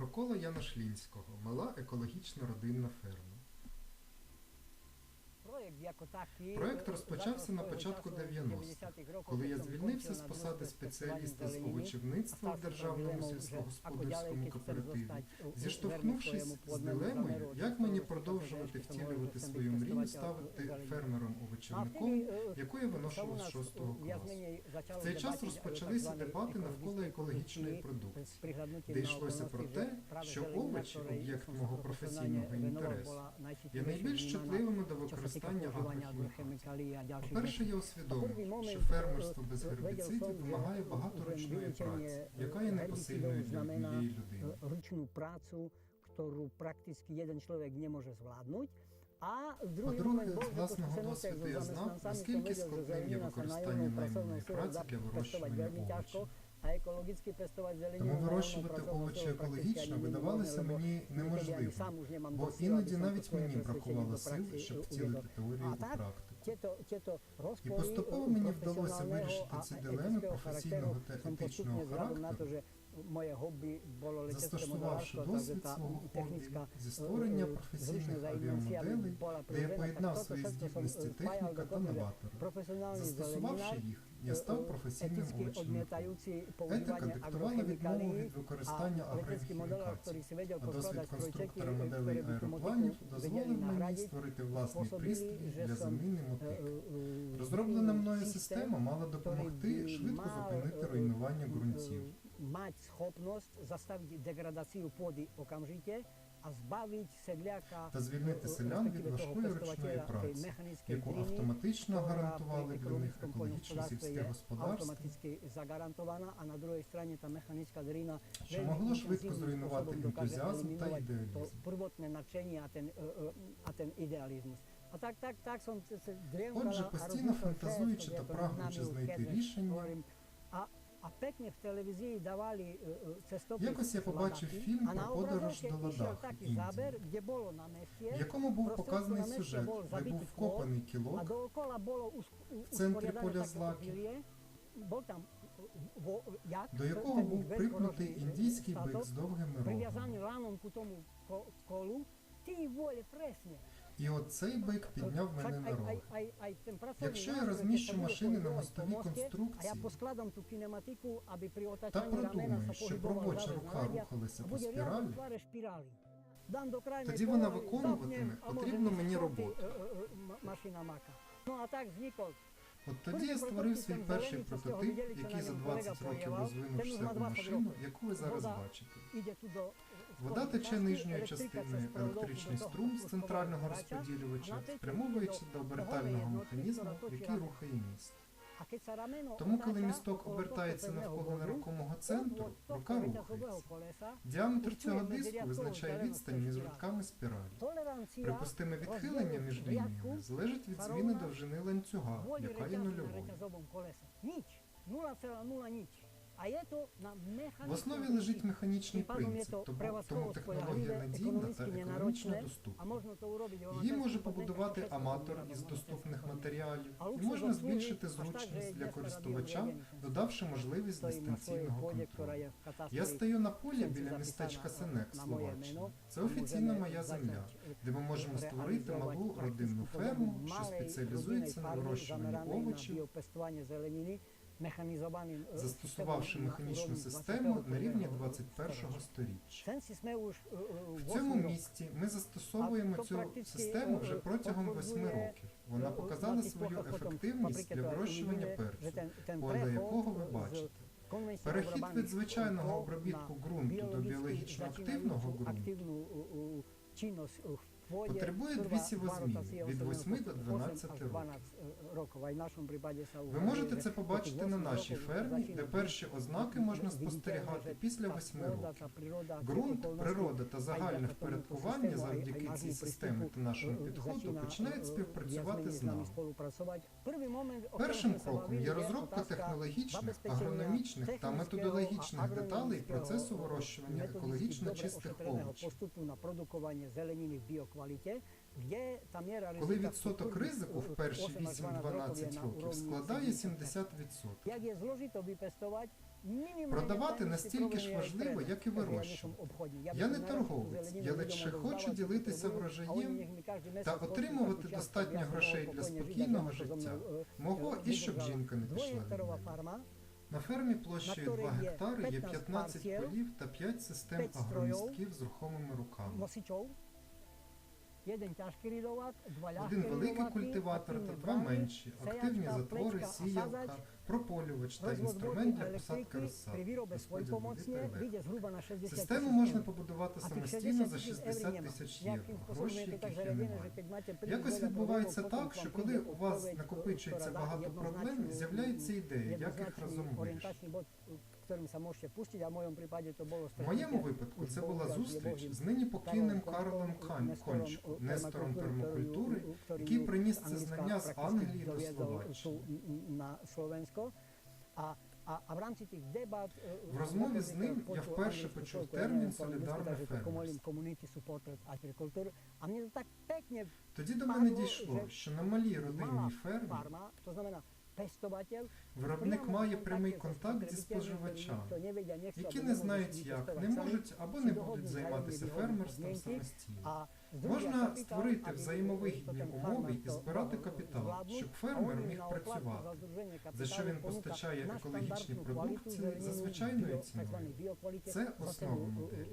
Агроколо Яна Шлінського. Мала екологічна родинна ферма. Проект розпочався на початку 90-х, Коли я звільнився з посади спеціаліста з овочівництва в державному сільськогосподарському кооперативі, зіштовхнувшись з дилемою, як мені продовжувати втілювати свою мрію стати фермером-овочівником, яку я виношував з 6 класу. В цей час розпочалися дебати навколо екологічної продукції, де йшлося про те, що овочі, об'єкт мого професійного інтересу, є найбільш чутливими до використання агрохімікатів. По-перше, я усвідомив, що фермерство без гербіцидів вимагає багато ручної праці, яка є непосильною для однієї людини. Ручну працю, яку практично один чоловік не може звладнути. А момент з власного досвіду я знав, наскільки складним є використання найманої праці для вирощування овочів. А екологічно пестувати Тому вирощувати овочі екологічно видавалося мені неможливим, бо іноді навіть мені бракувало сил, щоб втілити теорію у практику. І поступово е, мені вдалося вирішити ці дилеми професійного та етичного характеру, моє хобі було застосувавши досвід свого хобі зі створення е, е, професійних авіамоделей, де я поєднав свої здібності е, техніка та новатора. Застосувавши їх, я став професійним етички овочівником. одмітаючи Етика диктувала відмову від використання а летецький модель, агрохімікацій. який си ведел А досвід конструктора моделей аеропланів дозволив мені створити власний пристрій для заміни е, мотик. е, Розроблена мною система мала допомогти швидко зупинити е, руйнування е, ґрунтів. degradáciu pôdy okamžite a zbaviť sedliaka Та звільнити селян від важкої ручної pestovateľa праці, яку автоматично гарантували для них екологічне сільське господарство, що могло швидко зруйнувати ентузіазм та ідеалізм. А так, так, так, som це, це Отже, постійно фантазуючи та прагнучи знайти рішення, Якось я побачив фільм про подорож до Ладаху, такий Індії, в якому був показаний сюжет, де був вкопаний кілок, в центрі поля злаки, е, до якого був припнутий індійський бик з довгими рогами. І от цей бик підняв мене на ай- рог. ай- ай- ай, ten pracovný Якщо я розміщу машини на мостовій конструкції та продумаю, щоб завес рука рухалася по спіралі, Тоді вона виконуватиме потрібну мені так роботу. От тоді я створив свій перший прототип, який за 20 років розвинувся у машину, яку ви зараз бачите. Вода тече нижньою частиною електричний струм з центрального розподілювача, спрямовуючи до обертального механізму, який рухає міст. Тому, коли місток обертається навколо нерухомого центру, рука рухається. Діаметр цього диску визначає відстань між рудками спіралі. Припустиме відхилення між лініями залежить від зміни довжини ланцюга, яка є нульовою. Ніч. 0,0 ніч. А є то на В основі лежить механічний принцип, тому, тому технологія надійна та економічно доступна. Її може побудувати аматор із доступних матеріалів, і можна збільшити зручність для користувача, додавши можливість дистанційного контролю. Я стою на полі біля містечка Сенек, Словаччина. Це офіційна моя земля, де ми можемо створити малу родинну ферму, що спеціалізується на вирощуванні овочів, застосувавши механічну систему на рівні 21-го сторіччя. В цьому місці ми застосовуємо цю систему вже протягом восьми років. Вона показала свою ефективність для вирощування перцю, поле якого ви бачите. Перехід від звичайного обробітку ґрунту до біологічно активного ґрунту потребує дві сівозміни від 8 до 12 років. Ви можете це побачити на нашій фермі, де перші ознаки можна спостерігати після 8 років. Ґрунт, природа та загальне впорядкування завдяки цій системі та нашому підходу починають співпрацювати з нами. Першим кроком є розробка технологічних, агрономічних та методологічних деталей процесу вирощування екологічно чистих овочів. Коли відсоток ризику в перші 8-12 8-12 років складає 70%. 70%. Як є зложито випестувати, Продавати настільки ж важливо, як і вирощувати. Я не торговець, я лише хочу ділитися врожаєм та отримувати достатньо грошей для спокійного життя, мого і щоб жінка не пішла від мене. На фермі площею 2 гектари є 15 полів та 5 систем агромістків з рухомими руками. Носичов. Jeden ťažký rydovák, dva Один великий культиватор та два менші, активні затвори, сіялка, прополювач та інструмент для посадки 60 Систему можна побудувати самостійно за 60 60 тисяч євро, гроші, яких я не маю. Якось відбувається так, що коли у вас накопичується багато проблем, з'являється ідея, як їх jednoznačný разом вирішити. орієнтаційний бот, ktorým sa môžete pustiť, a v mojom prípade to В моєму випадку це була зустріч з нині покійним Карлом Кан- нестором пермакультури, який приніс це знання з Англії до Словаччини. на Словенсько. А, а, а в рамці тих дебат е, В розмові з ним я вперше почув термін «солідарне фермерство». А мені так пекне Тоді до мене дійшло, що на малій родинній фермі то виробник має прямий контакт зі споживачами, які не знають як, не можуть або не будуть займатися фермерством самостійно. Можна створити взаємовигідні умови і збирати капітал, щоб фермер міг працювати, за що він постачає екологічні продукції за звичайною ціною. Це основа моделі.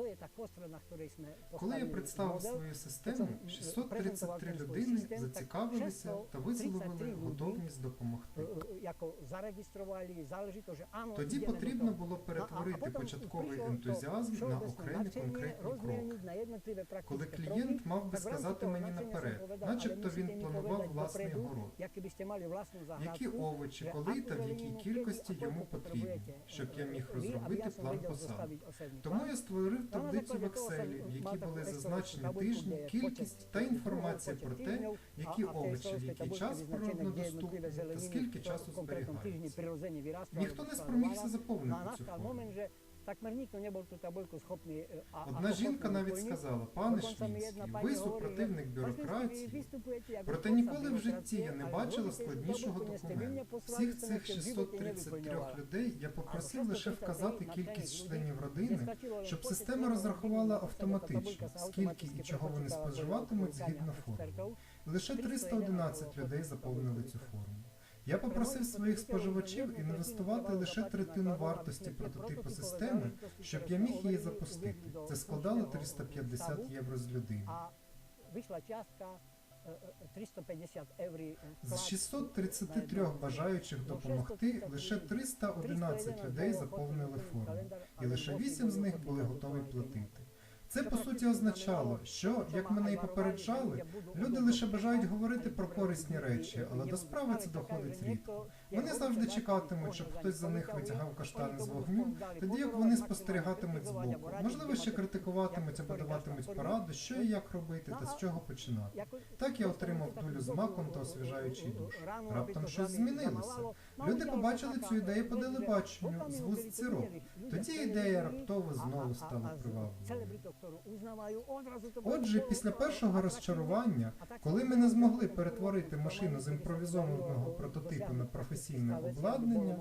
То є та костра, на якій ми Коли я представив свою систему, Це, 633 презентував людини зацікавилися та 633 висловили готовність допомогти. е, е, що ано, Тоді потрібно було перетворити початковий ентузіазм на окремі конкретні кроки. на jednotlivé Коли клієнт мав би сказати мені наперед, начебто він планував власний город, Які овочі, коли та в якій кількості йому потрібні, щоб я міг розробити план osobný Тому я створив Та на таблицю в Excel, в якій були зазначені тижні, кількість та інформація про те, які овочі в який час природно доступні та скільки часу зберігаються. Ніхто не спромігся заповнити цю форму. Такмер ніхто не був ту табличку schopný е, а- Одна жінка навіть сказала, пане одна ви супротивник бюрократії, проте ніколи в житті я не бачила складнішого документу. Всіх цих ніхто в животі 633 людей я попросив лише вказати кількість членів родини, щоб система розрахувала автоматично, скільки і чого вони споживатимуть згідно експертів. Лише 311 людей заповнили цю форму. Я попросив своїх споживачів інвестувати лише третину вартості прототипу системи, щоб я міг її запустити. Це складало 350 євро з людини. Вийшла частка е, е, 350 євро. З 633 бажаючих допомогти лише 311 людей заповнили форму, і лише 8 з них були готові платити. Це по суті означало, що, як мене і попереджали, люди лише бажають говорити про корисні речі, але до справи це доходить рідко. Вони завжди чекатимуть, щоб хтось за них витягав каштани з вогню, тоді як вони спостерігатимуть збоку. Можливо, ще критикуватимуть або даватимуть поради, що і як робити та з чого починати. Так я отримав дулю з маком та освіжаючий душ. Раптом щось змінилося. Люди побачили цю ідею по телебаченню з вуст сирок. Тоді ідея раптово знову стала привабливою. Отже, після першого розчарування, коли ми не змогли перетворити машину з імпровізованого прототипу на професійне обладнання,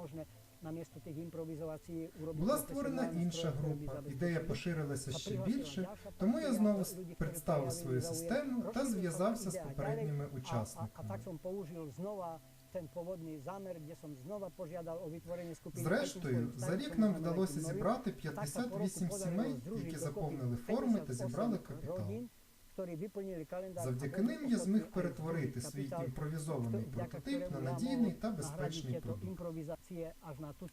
була створена інша група. Ідея поширилася ще більше, тому я знову представив свою систему та зв'язався з попередніми учасниками. Ten pôvodný zámer, kde som znova požiadal o vytvorenie skupiny. Зрештою, за рік нам вдалося зібрати 58 сімей, які заповнили форми та зібрали капітал. Завдяки ним я зміг перетворити свій імпровізований прототип на надійний та безпечний продукт. імпровізації аж на ту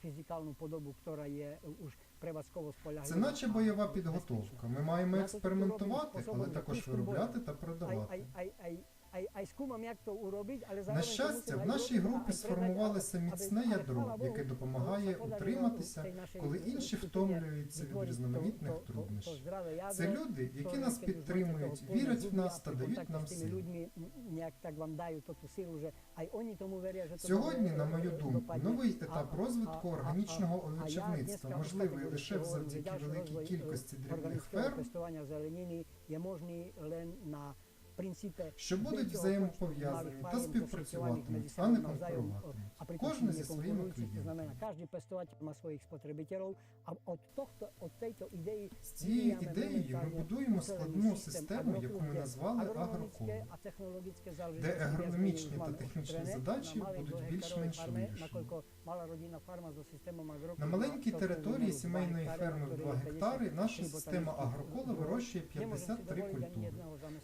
фізикальну подобу, яка є уж превазково споляглива. Це наче бойова підготовка. Ми маємо експериментувати, але також виробляти та продавати. На щастя, в нашій групі сформувалося міцне ядро, яке допомагає утриматися, коли інші втомлюються від різноманітних труднощів. Це люди, які нас підтримують, вірять в нас та дають нам сили. Сьогодні, на мою думку, новий етап розвитку органічного овочівництва можливий лише завдяки великій кількості дрібних ферм, що будуть взаємопов'язані та співпрацюватимуть, а не навзаєм, конкуруватимуть. Кожен зі своїми клієнтами. З цією ідеєю ми будуємо складну систему, яку ми назвали агрономічне агроколом, а технологічне де агрономічні та технічні задачі будуть більш-менш вирішені. На маленькій території сімейної ферми в гектари, 2 гектари наша система агрокола вирощує Не можемо собі 53 культури.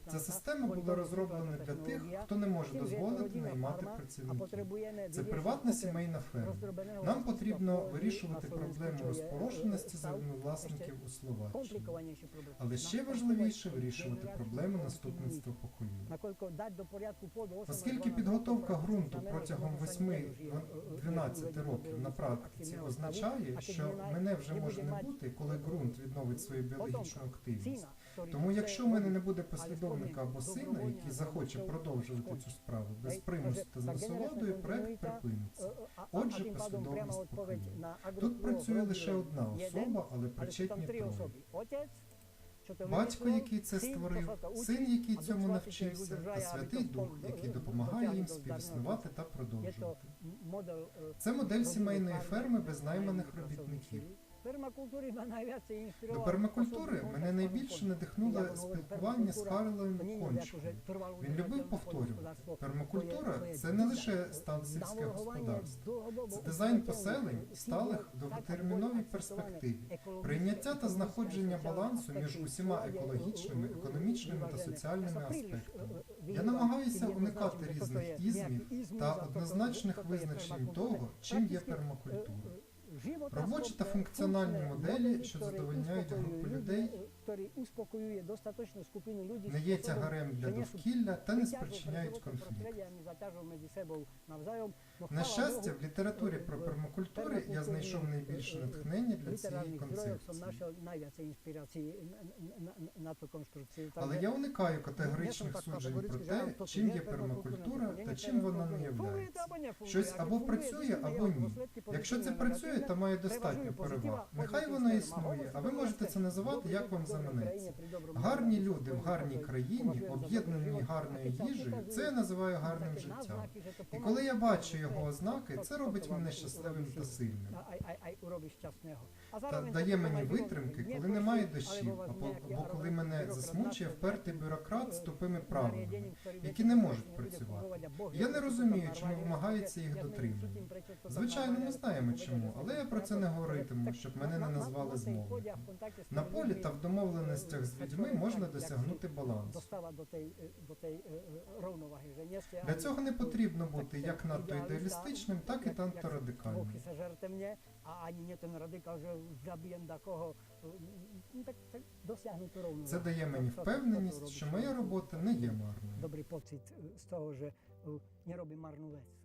Ця система була Моніторинг розроблена для тих, хто не може дозволити наймати працівників. Це приватна сімейна ферма. Нам потрібно вирішувати проблему розпорошеності землевласників у Словаччині. Але ще важливіше вирішувати проблеми наступництва поколінь. Наколько до порядку поду 8 Оскільки підготовка ґрунту протягом 8-12 років на практиці означає, що мене вже може не бути, коли ґрунт відновить свою біологічну активність. Тому якщо в мене не буде послідовника або сина, який захоче продовжувати цю справу без примусу та з насолодою, проект припиниться. Отже, послідовність поколінь. Тут працює лише одна особа, але причетні троє. Батько, який це створив, син, який цьому навчився, та Святий Дух, який допомагає їм співіснувати та продовжувати. Це модель сімейної ферми без найманих робітників. До пермакультури мене найбільше надихнуло спілкування з Карлом Кончиком. Він любив повторювати. Пермакультура це не лише стан сільське господарство, це дизайн поселень, сталих довготерміновій перспективі, прийняття та знаходження балансу між усіма екологічними, економічними та соціальними аспектами. Я намагаюся уникати різних ізмів та однозначних визначень того, чим є пермакультура. Робочі та функціональні моделі, що задовольняють групу людей, не є тягарем для довкілля та не спричиняють конфлікт. На щастя, в літературі про пермакультури я знайшов найбільше натхнення для цієї концепції. Але я уникаю категоричних суджень про те, чим є пермакультура та чим вона не являється. Щось або працює, або ні. Якщо це працює та має достатньо переваг, нехай воно існує, а ви можете це називати як вам заманеться. Гарні люди в гарній країні, об'єднані гарною їжею, це я називаю гарним життям. І коли я бачу його ознаки, це робить мене щасливим та сильним. Та дає мені витримки, коли немає дощів, або, або коли мене засмучує впертий бюрократ з тупими правилами, які не можуть працювати. Я не розумію, чому вимагається їх дотримання. Звичайно, ми знаємо чому, але я про це не говоритиму, щоб мене не назвали змовником. На полі та в домовленостях з людьми можна досягнути балансу. Е, е, е, Для цього не потрібно бути як надто ідеалістичним, так і надто радикальним. Що заб'єм такого. Ну, так, так досягнути ровновагу. Це дає мені впевненість, що моя робота не є марною. Добрий поцит з того, що не робимо марну вець.